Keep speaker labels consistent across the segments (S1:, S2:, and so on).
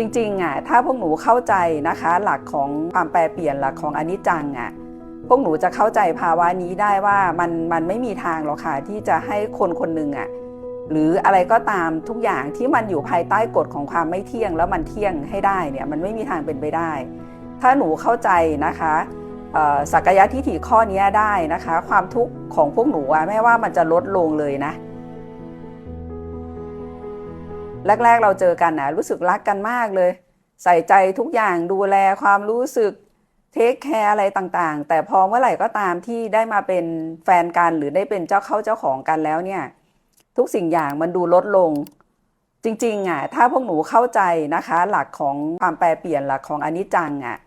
S1: จริงๆอะถ้าพวกหนูเข้าใจนะคะ หลักของความแปรเปลี่ยนหลักของอนิจจังอะพวกหนูจะเข้าใจภาวะนี้ได้ว่ามันมันไม่มีทางหรอกค่ะที่จะให้คนคนหนึ่งอะหรืออะไรก็ตามทุกอย่างที่มันอยู่ภายใต้กฎของความไม่เที่ยง แล้วมันเที่ยงให้ได้เนี่ยมันไม่มีทางเป็นไปได้ ถ้าหนูเข้าใจนะคะสักยะทิฏฐิข้อนี้ได้นะคะ ความทุกข์ของพวกหนูอะไม่ว่ามันจะลดลงเลยนะ แรก ๆ เราเจอกันนะรู้สึกรักกันมากเลย ใส่ใจทุกอย่างดูแลความรู้สึกเทคแคร์อะไรต่างๆ แต่พอเมื่อไหร่ก็ตามที่ได้มาเป็นแฟนกันหรือได้เป็นเจ้าเข้าเจ้าของกันแล้วเนี่ย ทุกสิ่งอย่างมันดูลดลง จริงๆอะถ้าพวกหนูเข้าใจนะคะ หลักของความแปรเปลี่ยนหลักของอนิจจังอะ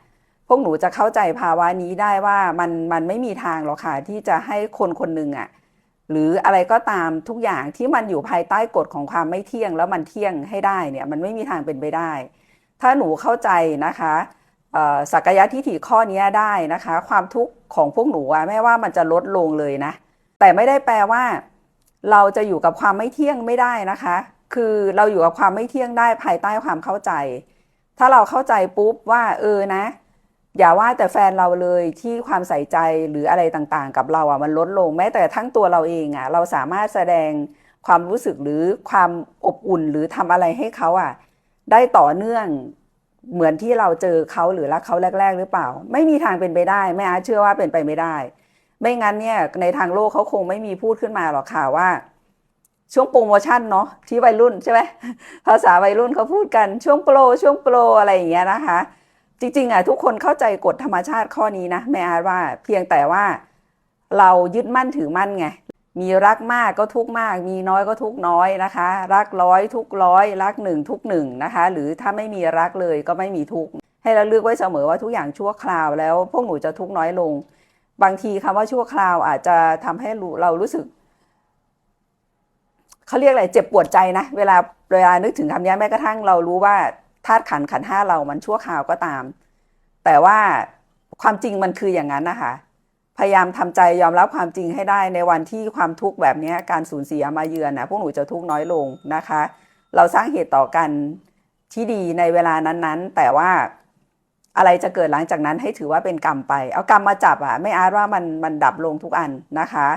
S1: พวกหนูจะเข้าใจภาวะนี้ได้ว่ามันมันไม่มีทางหรอกค่ะที่จะให้คนคนหนึ่งอะ หรืออะไรก็ตามทุกอย่างที่มันอยู่ภายใต้กฎของความไม่เที่ยง แล้วมันเที่ยงให้ได้เนี่ยมันไม่มีทางเป็นไปได้ ถ้าหนูเข้าใจนะคะสักยะทิฏฐิข้อนี้ได้นะคะ ความทุกข์ของพวกหนูอะไม่ว่ามันจะลดลงเลยนะ แต่ไม่ได้แปลว่า เราจะอยู่กับความไม่เที่ยงไม่ได้นะคะ คือเราอยู่กับความไม่เที่ยงได้ภายใต้ความเข้าใจ ถ้าเราเข้าใจปุ๊บว่าเออนะ อย่าว่าแต่แฟนเราเลยที่ความใส่ใจหรืออะไรต่างๆ กับเราอะมันลดลงแม้แต่ทั้งตัวเราเองอะเราสามารถแสดงความรู้สึกหรือความอบอุ่นหรือทำอะไรให้เขาอะได้ต่อเนื่องเหมือนที่เราเจอเขาหรือรักเขาแรก ๆ หรือเปล่า ไม่มีทางเป็นไปได้แม่อาเชื่อว่าเป็นไปไม่ได้ ไม่งั้นเนี่ยในทางโลกเขาคงไม่มีพูดขึ้นมาหรอกค่ะว่า ช่วงโปรโมชั่นเนาะที่วัยรุ่นใช่ไหมภาษาวัยรุ่นเขาพูดกันช่วงโปรช่วงโปรอะไรอย่างเงี้ยนะคะ จริงๆอะทุกคนเข้าใจกฎธรรมชาติข้อนี้นะแม่อาร์ว่าเพียงแต่ว่าเรายึดมั่นถือมั่นไง มีรักมากก็ทุกมาก มีน้อยก็ทุกน้อยนะคะ รักร้อยทุกร้อย รักหนึ่งทุกหนึ่งนะคะ หรือถ้าไม่มีรักเลยก็ไม่มีทุก ให้เราเลือกไว้เสมอว่าทุกอย่างชั่วคราวแล้ว พวกหนูจะทุกน้อยลง บางทีคำว่าชั่วคราวอาจจะทำให้เรารู้สึกเขาเรียกอะไรเจ็บปวดใจนะ เวลาเวลานึกถึงคำนี้แม้กระทั่งเรารู้ว่า ธาตุขันขันห้าเรามันชั่วคราวก็ตาม แต่ว่าความจริงมันคืออย่างนั้นนะคะพยายามทำใจยอมรับความจริงให้ได้ในวันที่ความทุกข์แบบนี้การสูญเสียมาเยือนนะพวกหนูจะทุกข์น้อยลงนะคะ เราสร้างเหตุต่อกันที่ดีในเวลานั้นๆ แต่ว่าอะไรจะเกิดหลังจากนั้นให้ถือว่าเป็นกรรมไป เอากรรมมาจับอะไม่อาจว่ามันมันดับลงทุกอันนะคะ